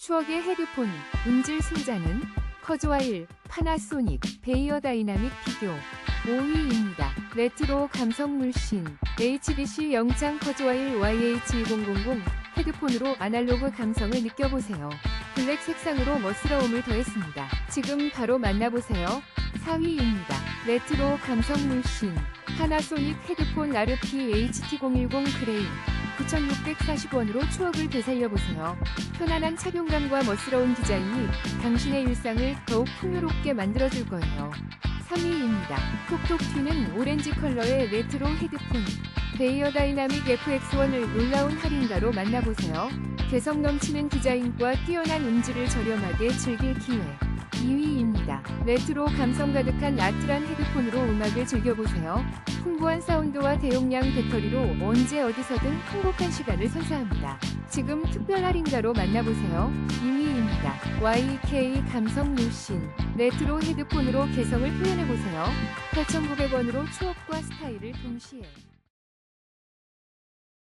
추억의 헤드폰, 음질 승자는 커즈와일, 파나소닉, 베이어 다이나믹 비교 5위입니다. 레트로 감성 물씬, HBC 영창 커즈와일 YH2000 헤드폰으로 아날로그 감성을 느껴보세요. 블랙 색상으로 멋스러움을 더했습니다. 지금 바로 만나보세요. 4위입니다. 레트로 감성 물씬, 파나소닉 헤드폰 라르피 HT010 그레이 9,640원으로 추억을 되살려보세요. 편안한 착용감과 멋스러운 디자인이 당신의 일상을 더욱 풍요롭게 만들어줄 거예요. 3위입니다. 톡톡 튀는 오렌지 컬러의 레트로 헤드폰. 베이어 다이나믹 FX1을 놀라운 할인가로 만나보세요. 개성 넘치는 디자인과 뛰어난 음질을 저렴하게 즐길 기회. 2위입니다. 레트로 감성 가득한 아트란 헤드폰으로 음악을 즐겨보세요. 풍부한 사운드와 대용량 배터리로 언제 어디서든 행복한 시간을 선사합니다. 지금 특별 할인가로 만나보세요. 2위입니다. YK 감성 물씬 레트로 헤드폰으로 개성을 표현해보세요. 8,900원으로 추억과 스타일을 동시에